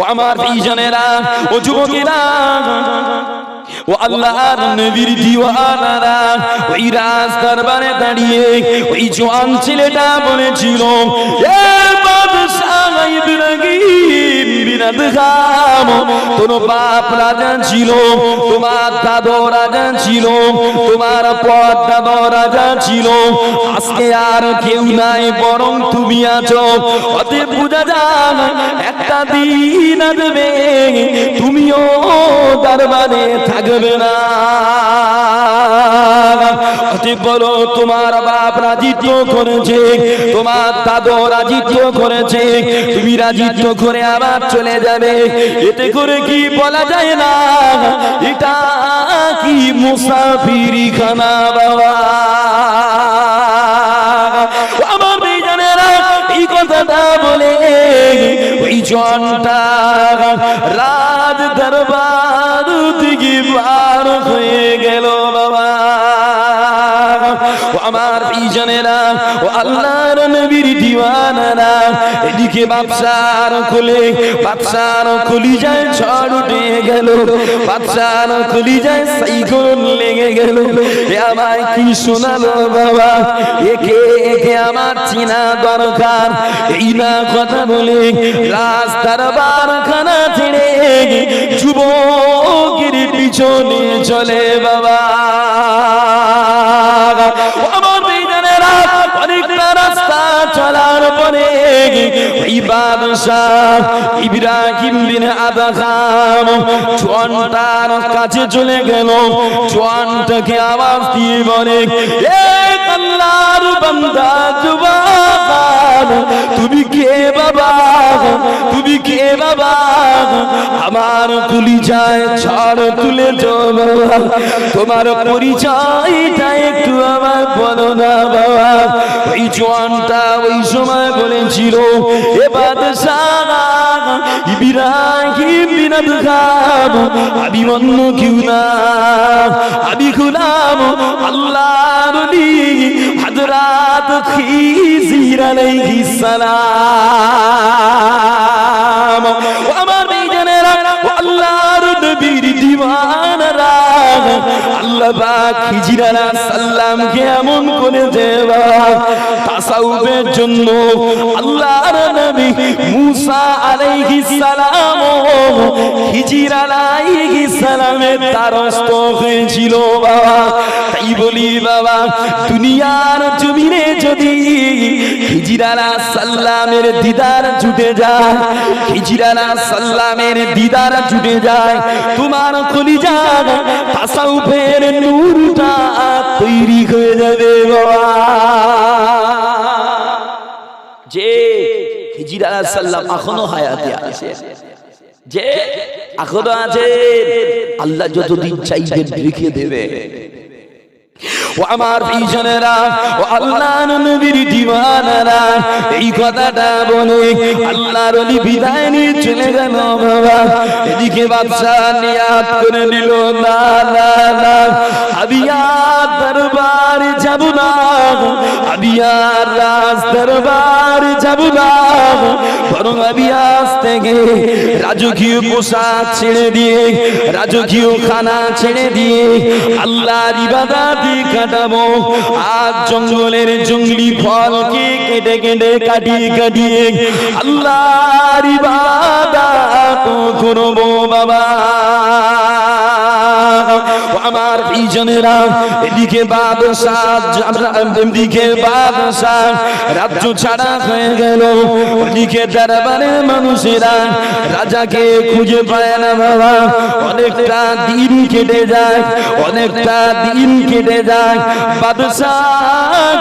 ও আমার প্রিয়জনেরা ও যুবকেরা ও আল্লাহর নবীর দিওয়ানারা ওই রাজ দরবারে দাঁড়িয়ে ওই জোয়ান ছেলেটা বলেছিল এ বাদশাহ ইব্রাহিম বিরাদ বাপ রাজা ছিল, তোমার দাদু রাজা ছিল, তোমার পর দাদু রাজা ছিল। আজকে আর কেউ নাই, বরং তুমি আছো। অতএব বোঝা যায় একটা দিন আসবে, তুমিও দরবারে থাকবে না। অতএব বলো, তোমার বাপ রাজিত্ব করেছে, তোমার দাদু রাজিত্ব করেছে, তুমি রাজিত্ব করে আবার চলে যাবে। এতে করে কি বলা যায় না? এটা কি মুসাফিরি খানা বাবা? আমার বেজানেরা এই কথাটা বলে, ওই জনটা রাজ দরবার বার হয়ে গেল বাবা। আমার পিছনেরা ও আল্লাহর নবীর দিওয়ানারা, এদিকে বাদশার কোলে বাদশার যায় ঝড় উঠে গেল বাদশার যায় সাইকেল লেগে গেল। এ আমায় কি শোনালো বাবা? একে একে আমার চিনা দরকার। এই না কথা বলে রাস্তার বারখানা ছেড়ে যুবকের পিছনে চলে বাবা। বাদশাহ ইব্রাহিম বিন আদখাম জোয়ানটার কাছে চলে গেল। জোয়ানটাকে আওয়াজ দিয়ে বলে বান্দা, জুবান। তুমি কে বাবা? তুমি কে বাবা? আমার কুলি যায় ছাড় তুলে বাবা। তোমার পরিচয়টা একটু আমার বলো না বাবা। ওই জোয়ানটা ওই সময় বলেছিল, এ বাদশাহ ইব্রাহিম বিন আদখাম আমি অন্য কেউ না। আমি গুলাম আল্লাহর নবী, হযরত খিজির আলাইহিস সালাম। ও আমার ও আল্লাহর নবীর দিওয়ানারা হয়েছিল বাবা। তাই বলি বাবা, দুনিয়ার জমিনে যদি খিজিরালা সাল্লামের দিদার ছুটে যায় খিজিরালা সাল্লামের দিদার ছুটে যায়, তোমার কলিজা তাসাউফের খিজির আলাহ সাল্লাম এখনও হায়াতে আছে। যে এখনও আছে, আল্লাহ যতদিন চাইবেন রেখে দেবে। ও আমার পিছনেরা, ও আল্লাহর নবীর দিওয়ানারা, এই কথাটা বলে আল্লাহর ওলি বিদায় নিয়ে চলে গেল বাবা। এদিকে বাদশাহ নিয়াত করে নিল, না না না আমি আর দরবার যাব না আমি আর রাজ দরবার যাব না বরং আমি আজ থেকে রাজকীয় পোশাক ছেড়ে দিয়ে, রাজকীয় খানা ছেড়ে দিয়ে আল্লাহর ইবাদত কাটাবো। আর জঙ্গলের জঙ্গলি ফলকে কেটে কেটে কাটিয়ে কাটিয়ে আল্লাহর ইবাদত করব বাবা। আমার পিছনেরা এদিকে বাদশাহ এদিকে বাদশাহ, রাজ্য ছাড়া হয়ে গেল। ওদিকে দরবারে মানুষেরা, রাজাকে খুঁজে পায় না বাবা। অনেকটা দিন কেটে যায়, অনেকটা দিন কেটে যায়। বাদশাহ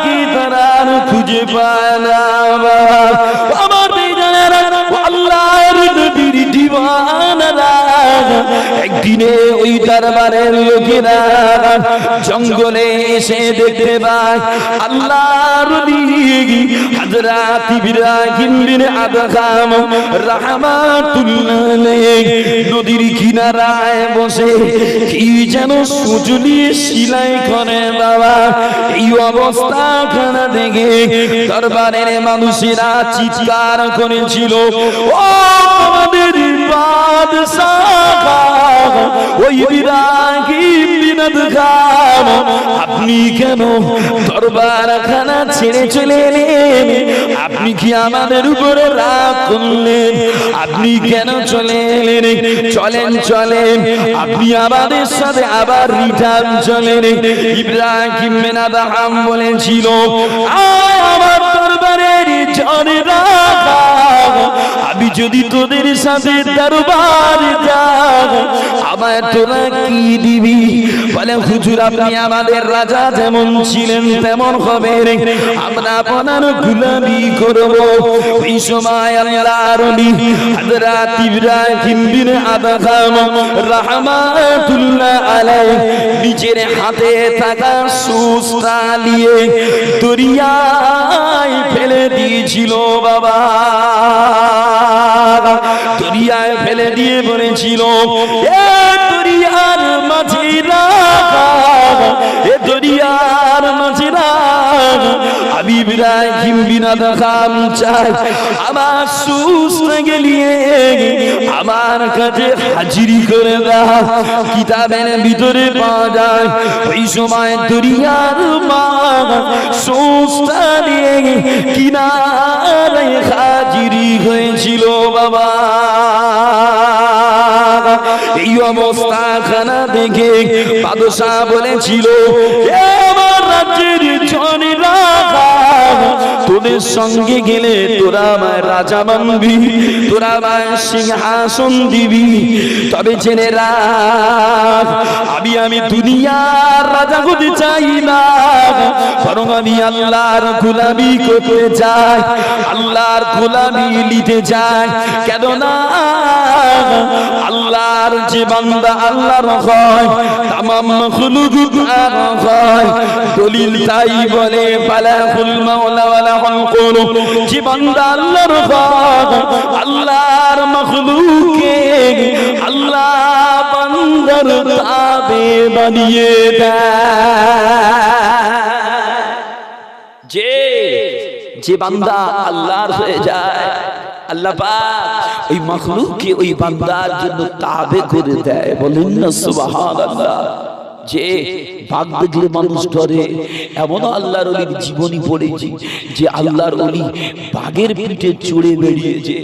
কি তারা খুঁজে পায় না বাবা। আমার বেজানেরা আল্লাহর দিওয়ানারা একদিনে ওই দরবারের লোকেরা জঙ্গলে এসে দেখতে পায় আল্লাহর হযরত ইব্রাহিম বিন রাহমাতুল্লাহ নদীর কিনারায় বসে, কি যেন সুজলি সিলাই করে বাবা, এই অবস্থা খানা দেখে? দরবারের মানুষেরা চিৎকার করেছিল, ও আমাদের বাদশাহ, ওই বিরাগী বিনোদ খান আপনি কেন দরবার খানা ছেড়ে চলে এলেন? আপনি কি আমাদের উপরে রাগ করলেন? আপনি কেন চলে এলেন? চলেন চলেন, আপনি আমাদের সাথে আবার রিটার্ন চলেন। ইব্রাহিম মেনাদ আম বলেছিল আমার দরবারের চলে রাখা আমি যদি তোদের সাথে দরবার যাই আমায় তোরা কি দিবি? বলে, হুজুর, আপনি আমাদের রাজা যেমন ছিলেন তেমন হবে আমরা আপনার গুলামি করব। এই সময় আল্লাহর ওলি হযরত ইব্রাহিম বিন আদহাম রাহমাতুল্লাহ আলাইহি নিজের হাতে থাকা সুস্তা নিয়ে দরিয়ায় ফেলে দিয়েছিল, বাবা। দরিয়ায় ফেলে দিয়ে বলেছিল এ দরিয়ার মাঝে রাখা এ দরিয়ার মাঝে আমি ইব্রাহিম বিনা দেখাম চাই। আমার সুস্থ গেলিয়ে আমার কাছে হাজিরি করে দাও। কিতাবের ভিতরে পাওয়া যায়, ওই সময় দরিয়ার মা সুস্থ দিয়ে কিনারে হাজিরি হয়েছিল বাবা। এই অবস্থা খানা দেখে বাদশাহ বলেছিল, "এ আমার রাজ্যের জনেরা 아, 아, 아, 아, 아. তোদের সঙ্গে গেলে তোরা আমার রাজা মানবি, তোরা আমার সিংহাসন দিবি। তবে জেনে রাখ, আমি আমি দুনিয়ার রাজা হতে চাই না। বরং আমি আল্লাহর গোলামি করতে চাই আল্লাহর গোলামি নিতে চাই কেন না আল্লাহর যে বান্দা আল্লাহর হয়, তামাম মখলুক আর হয়। দলিল তাই বলে ফালাহুল মাওলা ওয়ালা যে বান্দা আল্লাহর আল্লাহর মখলুকে আল্লাহ বান্দার তাবে বানিয়ে যে যে বান্দা আল্লাহর হয়ে যায়, আল্লাহ পাক ওই মখলুককে ওই বান্দার জন্য তাবে করে দেয়। বলেন না সুবহানাল্লাহ। যে বাঘ দেখলে মানুষ ডরে এমন আল্লাহর অলির জীবনী পড়েছি যে আল্লাহর অলি বাঘের পিঠে চড়ে বেরিয়েছে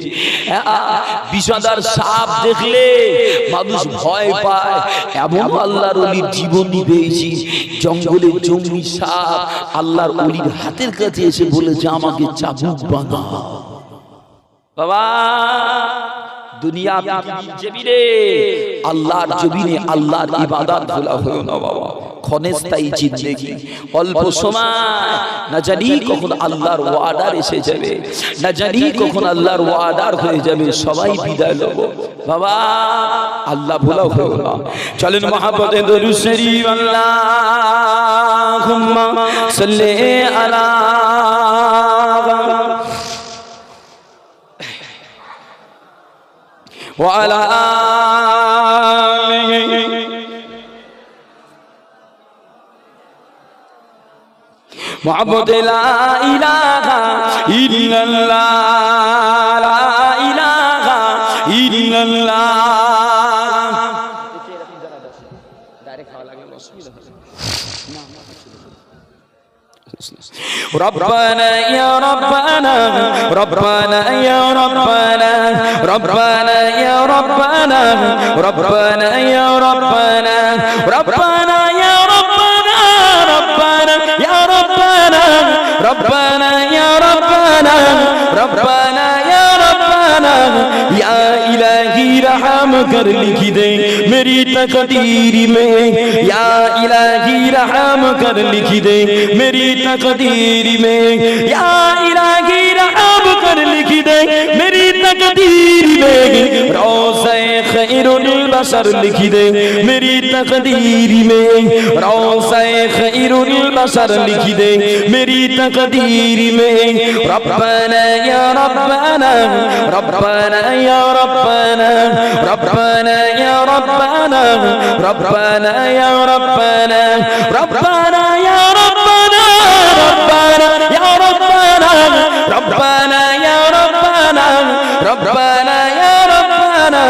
বিষাদার সাপ দেখলে মানুষ ভয় পায়। এমন আল্লাহর অলির জীবনী পেয়েছি, জঙ্গলে জঙ্গি সাপ আল্লাহর অলির হাতের কাছে এসে বলেছে, আমাকে চাবুক বানা বাবা! দুনিয়া জমিনে আল্লাহর জমিনে আল্লাহর ইবাদত ভোলা হলো না বাবা। ক্ষণস্থায়ী জিন্দেগি। অল্প সময়। না জানি কখন আল্লাহর ওয়ার্ডার এসে যাবে। না জানি কখন আল্লাহর ওয়ার্ডার হয়ে যাবে। সবাই বিদায় নেব। বাবা আল্লাহ ভোলা হলো না। চলেন মহাপদে দরু শরীফ। আল্লাহুম্মা সাল্লি আলা وعلى آله. محمد لا إله إلا الله. لا إله إلا الله. ربنا يا ربنا ربنا يا ربنا ربنا يا ربنا ربنا يا ربنا ربنا يا ربنا ربنا يا ربنا ربنا يا ربنا ربنا يا ربنا يا إلهي رحم कर लिखी दे मेरी तकदीर में या इलाही रहम कर लिखी दे मेरी तकदीर में या इलाही पर लिख दे मेरी तकदीर में रोजे खैरुल बशर लिख दे मेरी तकदीर में रोजे खैरुल बशर लिख दे मेरी तकदीर में रब्बना या रब्बना रब्बना या रब्बना रब्बना या रब्बना रब्बना या रब्बना रब्बना ربنا يا ربنا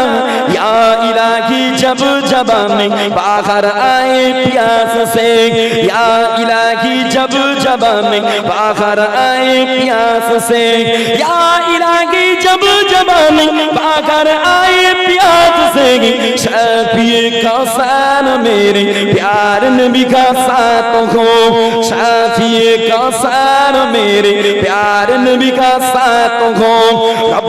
یا الہی جب جب ہمیں باہر آئے پیاس سے یا الہی جب جب ہمیں باہر آئے پیاس سے یا الہی جب جب ہمیں باہر آئے پیاس سے شفیع کا سان میرے پیار نبی کا ساتھ ہو شفیع کا سان میرے پیار نبی کا ساتھ ہو رب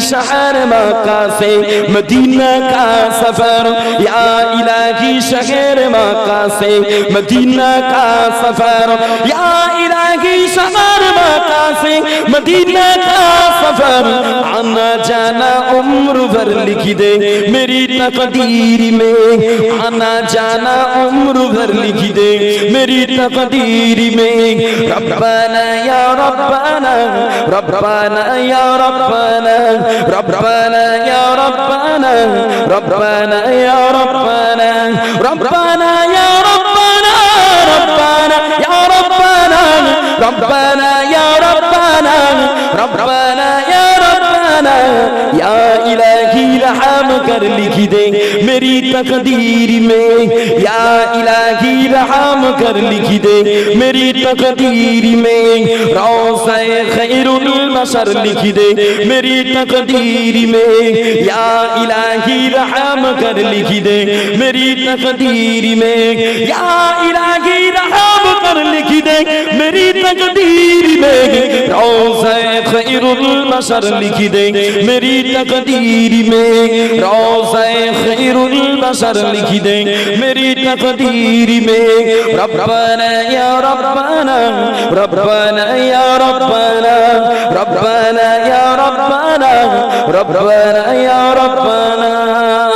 शहर मक्का से मदीना का सफर या इलाही शहर मक्का से मदीना का सफर या কি সবার কাছে মদিনা কা সফর আনা জানা উমর ভর লিখি দে মেরি তকদীর মে আনা জানা উমর ভর লিখি দে মেরি তকদীর মে রব্বানা ইয়া রব্বানা রব্বানা ইয়া রব্বানা রব্বানা ইয়া রব্বানা রব্বানা ইয়া রব্বানা রব্বানা ইয়া ربنا يا ربنا ربنا يا ربنا يا إلهي رحم کر لکھ دے میری تقدیر میں یا الہی رحم کر لکھ دے میری تقدیر میں روزہ خیر المشر لکھ دے میری تقدیر میں یا الہی رحم کر لکھ دے میری تقدیر میں یا الہی رحم कर लिख दे मेरी तकदीर में रोज़े खैरुल बशर लिख दे मेरी तकदीर में रोज़े खैरुल बशर लिख दे मेरी तकदीर में रब्बना या रब्बना रब्बना या रब्बना रब्बना या रब्बना रब्बना या रब्बना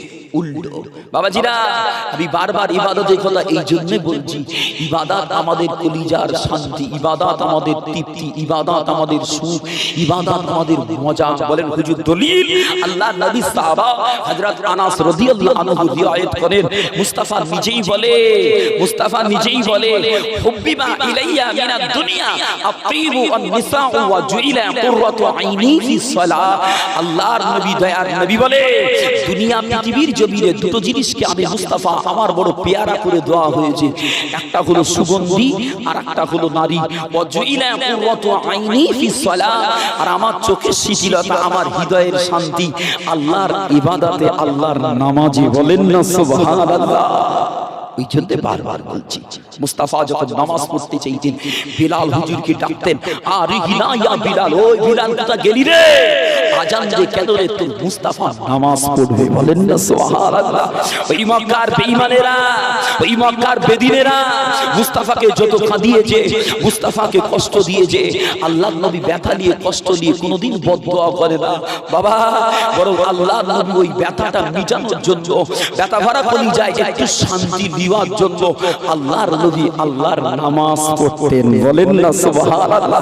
উল্টো। বাবাজিরা আমি বারবার ইবাদতের কথা এই জন্য বলছি ইবাদাত আমাদের কলিজার শান্তি ইবাদাত আমাদের তৃপ্তি ইবাদাত আমাদের সুখ ইবাদাত আমাদের মজা। বলেন হুজুর দলিল। আল্লাহ নবী সাহাবা হযরত আনাস রাদিয়াল্লাহু আনহু রিওয়ায়াত করেন। মুস্তাফা নিজেই বলে মুস্তাফা নিজেই বলে হুব্বিবা ইলাইয়া মিনাদ দুনিয়া আতিবু ওয়ান নিসাউ ওয়া জুইলা কুররাতু আইনি ফিস সালাহ। আল্লাহর নবী দয়ার নবী বলে দুনিয়া পৃথিবীর জমিনে দুটো জিনিসকে আমি মুস্তাফা আমার বড় পেয়ারা করে দেওয়া হয়েছে। একটা হলো সুগন্ধি আর একটা হলো নারী। আইনি আর আমার চোখের শিথিলতা আমার হৃদয়ের শান্তি। আল্লাহর ইবাদাতে আল্লাহর নামাজে বলেন না সুবহানাল্লাহ। ওই জন্য বারবার বলছি, মুস্তাফা যখন নামাজ পড়তে চাইতেন, বিলাল হুজুরকে ডাকতেন, আর হিনা ইয়া বিলাল, ওই বিলাল কোথা গেলি রে? আজান যে কেন রে তোর মুস্তাফা? নামাজ পড়বে বলেন না, সুবহানাল্লাহ। ওই মক্কার বেঈমানেরা, ওই মক্কার বেদিনেরা, মুস্তাফাকে যত কাঁদিয়েছে, মুস্তাফাকে কষ্ট দিয়েছে, আল্লাহর নবী ব্যথা নিয়ে কষ্ট নিয়ে কোনোদিন বদদোয়া করে না। বাবা, বরং আল্লাহর নবী ওই ব্যথাটা মিটানোর জন্য, ব্যথা ভরা কলি যায় একটু শান্তি জন্য আল্লাহর নবী আল্লাহর নামাজ পড়তেন। বলেন না, সুবহানাল্লাহ।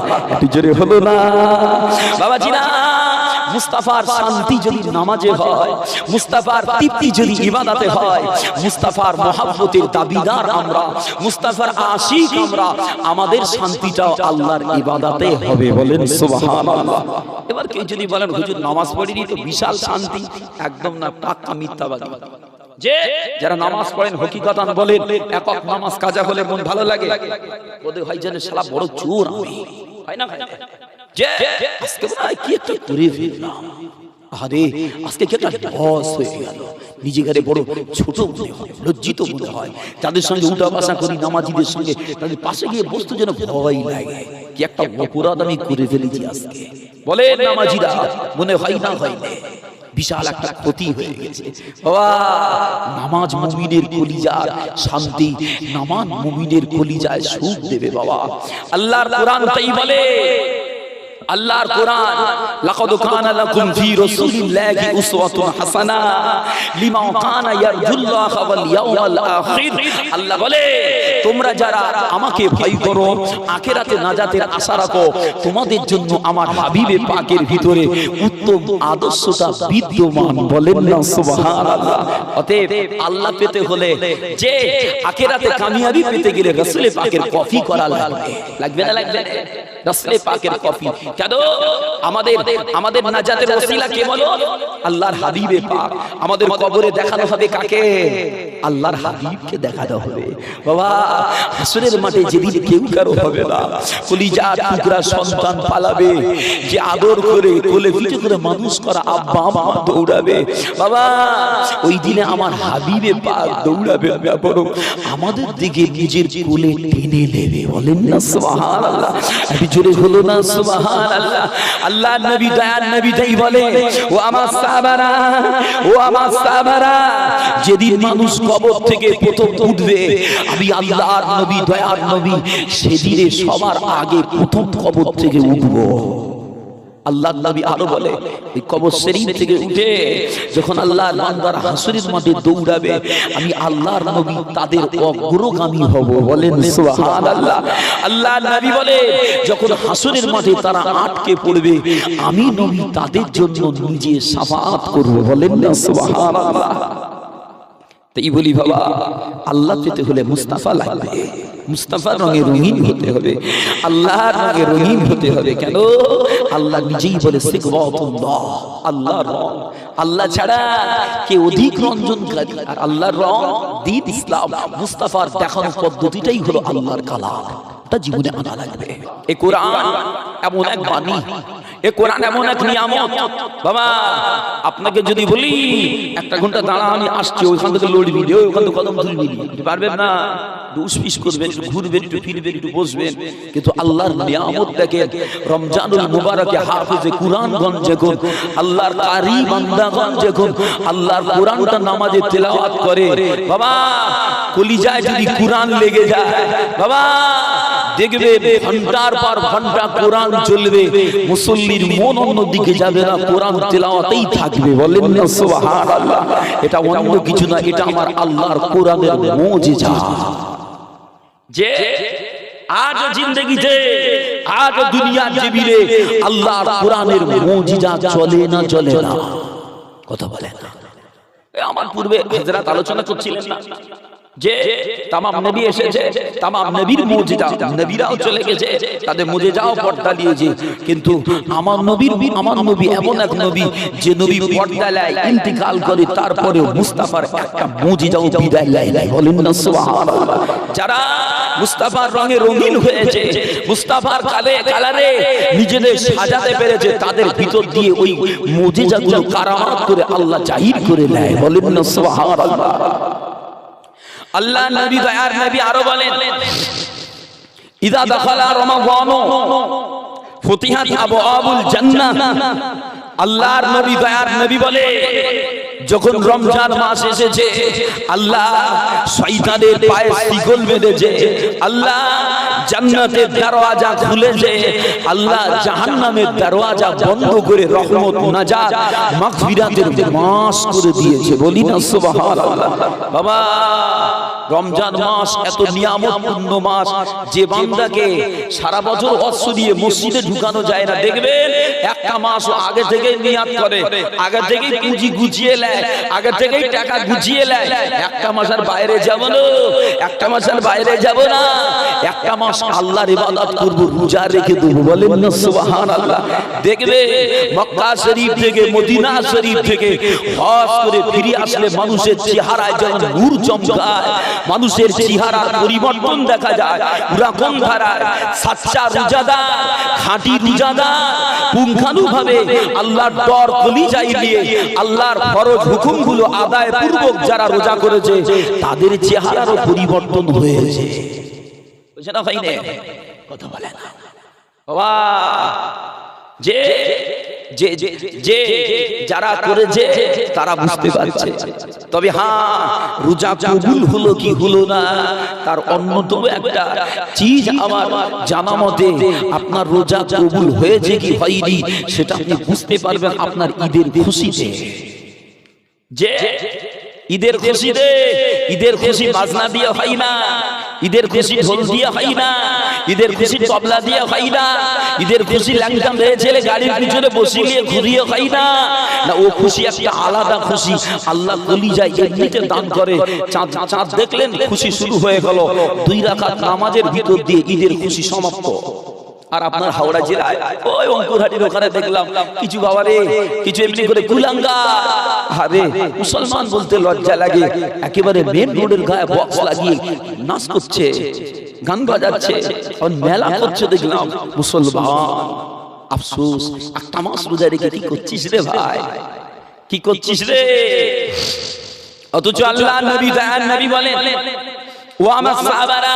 জোরে হলো না। না, মুস্তাফার শান্তি যদি নামাজে হয়, মুস্তাফার তৃপ্তি যদি ইবাদাতে হয়, মুস্তাফার মহাব্বতের দাবিদার আমরা, মুস্তাফার আশিক আমরা, আমাদের শান্তিটাও আল্লাহর ইবাদাতে হবে। বলেন, সুবহানাল্লাহ। এবার কেউ যদি বলেন, হুজুর, নামাজ পড়িনি তো বিশাল শান্তি। একদম না, পাক্কা মিথ্যাবাদী। যে যারা নামাজ পড়েন হকিকতান বলেন একক নামাজ কাজা হলে মন ভালো লাগে। ওদের হয় যেন শালা বড় চোর আমি। হয় না যে আজকে কি একটা করে ফেললাম। আরে আজকে কি একটা লস হয়ে গেল। নিজেকে বড় ছোট মনে হয় লজ্জিত মনে হয়। তাদের সঙ্গে উঠা বাসা করি নামাজিদের সঙ্গে তাদের পাশে গিয়ে বস্তু যেন ভয় লাগে। কি একটা অপরাধ আমি করে ফেলেছি আজকে। বলে নামাজিরা। মনে হয় না হয় না। বিশাল একটা ক্ষতি হয়ে গেছে। বাবা নামাজ মুমিনের কলিজার শান্তি নামাজ মুমিনের কলিজায় সুখ দেবে বাবা। আল্লাহর কোরআন তাই বলে আল্লাহর কোরআন, লাকাদ কানা লাকুম ফি রাসূলিল্লাহি উসওয়াতুন হাসানা লিমান কানা ইয়ারজুল্লাহ ওয়াল ইয়াউমাল আখির। আল্লাহ বলে, তোমরা যারা আমাকে ভয় করো, আখিরাতে নাজাতের আশা রাখো, তোমাদের জন্য আমার হাবিবে পাকের ভিতরে উত্তম আদর্শতা বিদ্যমান বলেন না, সুবহানাল্লাহ। অতএব আল্লাহ পেতে হলে যে আখিরাতে কামিয়াবি পেতে গেলে রাসূলের পাকের কফি করা লাগবে। লাগবে না লাগবে না? রাসূলে পাকের কফি কেন? আমাদের আমাদের নাজাতের ওসিলা কে বলো আল্লাহর হাবিবে পাক। আমাদের কবরে দেখানো হবে কাকে? আল্লাহর হাবিবকে দেখানো হবে। বাবা হাসরের মাঠে যেদিন কেউ কারও হবে না কলিজা টুকরা সন্তান পালাবে যে আদর করে কোলে পিঠে করে মানুষ করা আব্বা মা দৌড়াবে। বাবা ওই দিনে আমার হাবিবে পাক দৌড়াবে বরং আমাদের দিকে নিজের কোলে টেনে নেবে। বলেন না সুবহানাল্লাহ। জোরে হলো না, সুবহানাল্লাহ। আল্লাহ নবী দয়ার নবী তাই বলে, ও আমার সাহাবারা, ও আমার সাহাবারা, যেদিন মানুষ কবর থেকে প্রথম উঠবে, আমি আল্লাহর নবী দয়ার নবী, সেদিনে সবার আগে প্রথম কবর থেকে উঠবো। আল্লাহ নবী আরও বলে, এই কবর শরীফ থেকে উঠে যখন আল্লাহর বান্দার হাসুরের মাঠে দৌড়াবে, আমি আল্লাহর নবী তাদের অগ্রগামী হব। বলেন, সুবহানাল্লাহ। আল্লাহ নবী বলে, যখন হাসুরের মাঠে তারা আটকে পড়বে, আমি নবী তাদের জন্য নিজে সাফাত করব। বলেন না সুবহানাল্লাহ তাই বলি বাবা, আল্লাহ পেতে হলে মুস্তাফা লাগবে। মুস্তাফার রঙে রঙিন হতে হবে আল্লাহর রঙে রঙিন হতে হবে কেন? আল্লাহ নিজেই বলে আল্লাহ রং। আল্লাহ ছাড়া কে অধিক রঞ্জন আল্লাহর রং, দিন ইসলাম, মুস্তাফার দেখানোর পদ্ধতিটাই হলো আল্লাহর কালাম। তা জীবনে আনা লাগবে। এ কোরআন এমন এক বাণী, এ কোরআন এমন এক নিয়ামত। বাবা, আপনাকে যদি বলি, একটা ঘণ্টা দাঁড়া আমি আসছি, ওইখান থেকে লড়বি রে ওইখান থেকে কদম তুলবি পারবেন না উসপিস করবেন, একটু ঘুরবেন, একটু ফিরবেন, একটু বসবেন। কিন্তু আল্লাহর নিয়ামত দেখেন, রমজানুল মুবারকে হাফেজে কুরআনগণ যখন, আল্লাহর কারি আল্লাহর কোরআনটা নামাজে তেলাওয়াত করে, বাবা, কলিজায় যদি কোরআন লেগে যায়, বাবা দেখবে ঘণ্টার পর ঘণ্টা কোরআন চলবে। মুসল্লির মন অন্য দিকে যাবে না কোরআন তেলাওয়াতেই থাকবে। বলেন না সুবহানাল্লাহ। এটা অন্য কিছু না এটা আমার আল্লাহর কোরআনের মুজিজা। যে আজ জিন্দগিতে আজ দুনিয়ার জমিনে আল্লাহর কোরআনের মুজিজা চলে না চলে না। কথা বলে না। আমার পূর্বে হযরত আলোচনা করছিলেন না। যে তামাম নবী এসেছে, তামাম নবীর মুজিজা নবীরাও চলে গেছে, তাদের মুজিজাও পর্দা দিয়েছে। কিন্তু আমার নবীর, আমার নবী এমন এক নবী, যে নবী পর্দা লায় ইন্তিকাল করে তারপরে মুস্তাফার একটা মুজিজাও বিদায় লায় নাই। বলেন না, সুবহানাল্লাহ। যারা মুস্তাফার রঙে রঙিন হয়েছে, মুস্তাফার কালে কালারে নিজেদের সাজাতে পেরেছে, তাদের ভিতর দিয়ে ওই মুজিজাগুলো কারামাত করে আল্লাহ জাহির করে নেয়। বলেন না, সুবহানাল্লাহ। আল্লাহ নবী, দয়ার নবী আরও বলেন, ইদা দখালা রমাদান, ফুতিহাত আবওয়াবুল জান্নাহ। আল্লাহর নবী, দয়ার নবী বলে, যখন রমজান মাস এসেছে, আল্লাহ শয়তানের পায়ে শিকল বেঁধেছে। আল্লাহ জান্নাতের দরওয়াজা খুলেছে আল্লাহ জাহান্নামের দরওয়াজা বন্ধ করে রহমত, নাজাত, মাগফিরাতের মাস করে দিয়েছে। বলি না, সুবহানাল্লাহ। বাবা, রমজান মাস এত নিয়ামতপূর্ণ মাস, যে বান্দাকে সারা বছর অশ্ব দিয়ে মসজিদে ঢুকানো যায় না। দেখবেন, একটা মাস আগে থেকেই নিয়াত করে, আগে থেকেই পুঁজি গুছিয়ে নেয়, আগে থেকেই টাকা গুছিয়ে নেয়। একটা মাসের বাইরে যাব না, একটা মাসের বাইরে যাব না, একটা মাস আল্লাহর ইবাদত করব, রোজা রেখে দেবো। বলেন না, সুবহানাল্লাহ। দেখবে মক্কা শরীফ থেকে, মদিনা শরীফ থেকে হজ করে ফিরে আসলে মানুষের চেহারায় নূর চমকায়, মানুষের পরিবর্তন দেখা যায়। সাচ্চা খাঁটি পুঙ্খানুভাবে আল্লাহর ডর নিয়ে আল্লাহর ফরজ হুকুমগুলো আদায় পূর্বক যারা রোজা করেছে, তাদের চেহারারও পরিবর্তন হয়েছে। না ভাই নে? কথা বলে না। বাবা যে যে যে যারা করেছে তারা বুঝতে পারছে। তবে হ্যাঁ রোজা কবুল হলো কি হলো না তার অন্যতম একটা চিজ আমার জানা মতে আপনার রোজা কবুল হয়েছে কি হয়নি সেটা আপনি বুঝতে পারবেন আপনার ঈদের খুশিতে। যে ঈদের খুশিতে ঈদের খুশি বাজনা দিয়ে হয় না ঈদের খুশি ঢোল দিয়ে হয় না ঈদের খুশি তবলা দিয়ে হয় না ঈদের খুশি ল্যাংটা মেয়ে ছেলে গাড়ির পিছনে বসিয়ে ঘুরিয়ে হয় না। না ও খুশি একটা আলাদা খুশি আল্লাহ কলি যায় এমনিতে দান করে। চাঁদ চাঁদ দেখলেন খুশি শুরু হয়ে গেল। দুই রাকাত নামাজের ভিতর দিয়ে ঈদের খুশি সমাপ্ত। আর আপনার হাওড়া জেলায় ওই অঙ্কুরহাটির ওখানে দেখলাম কিছু বাবারে কিছু এমনি করে কুলাঙ্গা আরে মুসলমান বলতে লজ্জা লাগে। একেবারে মেন রোডের গায়ে বক্স লাগিয়ে নাচ করছে গান বাজাচ্ছে আর মেলা করছে দেখলাম। মুসলমান আফসোস একটা মাস রোজা রেখে কি করছিস রে ভাই? কি করছিস রে? অথচ আল্লাহ নবী দয়ার নবী বলেন ও আমার সাহাবারা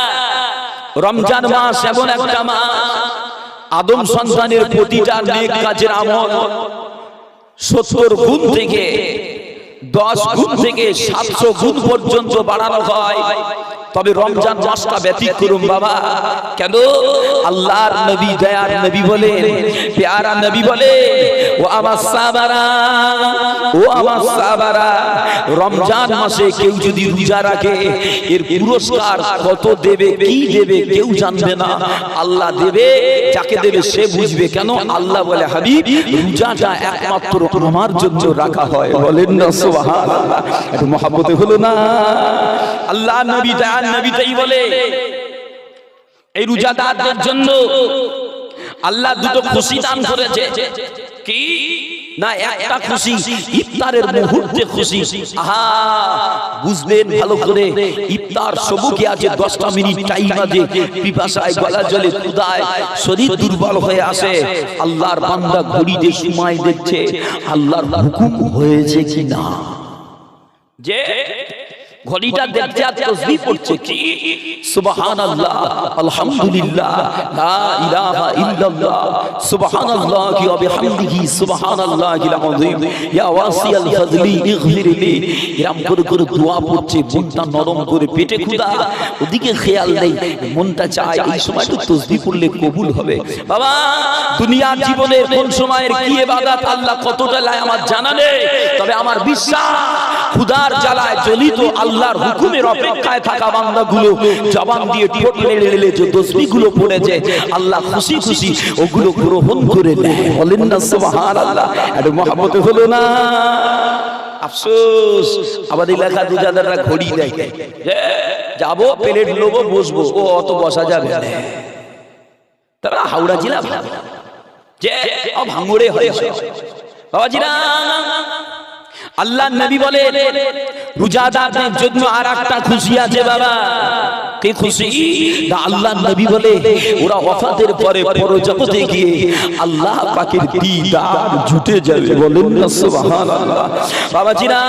রমজান মাস এমন একটা মাস। আদম সন্তানের প্রতিটা নেক কাজের আমল। সত্তর গুণ থেকে দশ গুণ থেকে সাতশো গুণ পর্যন্ত বাড়ানো হয়। তবে রমজান মাসটা ব্যতিক্রম বাবা। কেন? আল্লাহর নবী, দয়ার নবী বলে, পেয়ারা নবী বলে, ও আমার সাবারা ও আমার সাবারা রমজান মাসে কেউ যদি রোজা রাখে, এর পুরস্কার কত দেবে, কি দেবে, কেউ জানবে না। আল্লাহ দেবে, যাকে দেবে সে বুঝবে। কেন? আল্লাহ বলে, হাবিব, রোজাটা একমাত্র আমার জন্য রাখা হয়। বলেন না, সুবহানাল্লাহ। একটু মহাব্বতে হলো না? আল্লাহ নবী দয়ান নবী তাই বলে এই রোজাদারদের জন্য আল্লাহ দুটো খুশি দান করেছে। কি? না একটা খুশি ইফতারের মুহূর্তে খুশি। আহা বুঝবেন ভালো করে ইফতার সবুকে আছে দশটা মিনিট টাইম আছে পিপাসায় গলা জলে ক্ষুদায় শরীর দুর্বল হয়ে আসে আল্লাহর বান্দা ঘড়িতে সময় দেখছে আল্লাহর হুকুম হয়েছে কি না যে ঘড়িটা আর তসবিহ পড়ছে কি? সুবহানাল্লাহ আলহামদুলিল্লাহ লা ইলাহা ইল্লাল্লাহ সুবহানাল্লাহি ওয়া বিহামদিহি সুবহানাল্লাহিল আযীম। ইয়া ওয়াসিয়াল ফাজলি ইগফিরলি এরম করে করে দোয়া পড়ছে মনটা নরম করে পেটে ক্ষুধা। ওদিকে খেয়াল নেই মনটা চায় এই সময় তো তসবিহ পড়লে কবুল হবে। বাবা দুনিয়ার জীবনের কোন সময়ের কি ইবাদত আল্লাহ কতটা লাই আমার জানা নেই। তবে আমার বিশ্বাস ক্ষুধার জ্বালায় জ্বলিত আল্লাহর হুকুমের অপেক্ষায় থাকা বান্দাগুলো জবান দিয়ে ঠোঁট লেড়ে লেড়ে যে তসবিহগুলো পড়েছে আল্লাহ খুশি খুশি ওগুলো গ্রহণ করে নেয় বলেন না সুবহানাল্লাহ। এটা মহব্বতে হলো না। আফসোস। আমাদের এলাকা দুজাদাররা ঘড়ি দেখে যাব প্লেট নেব বসবো। ও অত বসা যাবে না। তারা হাওড়া জেলা। যে ভাঙড়ে হয় বাবাজিরা আল্লাহ নবী বলে রোজাদারদের জন্য আর একটা খুশি আছে বাবা। কে খুশি না আল্লাহ নবী বলে ওরা ওয়াফাতের পরে পরজগতে গিয়ে আল্লাহ পাকের দিদার জুটে যাবে বলেন না সুবহানাল্লাহ। বাবাজিরা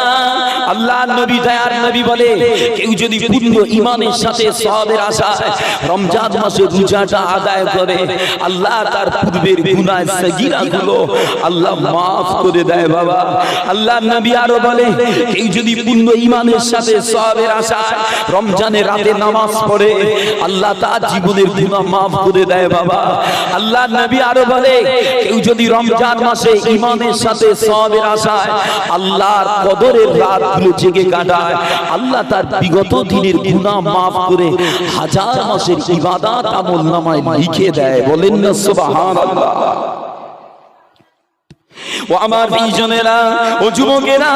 আল্লাহ নবী দয়ার নবী বলে কেউ যদি পূর্ণ ইমানের সাথে সওয়াবের আশায় রমজান মাসে রোজাটা আদায় করে আল্লাহ তার পূর্বের গুনাহ সগীরাগুলো আল্লাহ maaf করে দেয় বাবা। আল্লাহ নবী আরও বলে কেউ যদি পূর্ণ ইমানের সাথে সওয়াবের আশায় রমজানের রাতে নামাজ পড়ে আল্লাহ তার জীবনের গুনাহ maaf করে দেয় বাবা। আল্লাহ নবী আরও বলে, কেউ যদি রমজান মাসে ইমানের সাথে সওয়াবের আশায় আল্লাহর কদরের রাতগুলো জেগে কাটায়, আল্লাহ তার বিগত দিনের গুনাহ maaf করে হাজার মাসের ইবাদত আমল নামায় লিখে দেয়। বলেন না, সুবহানাল্লাহ। ও আমার প্রিয়জনেরা ও যুবকেরা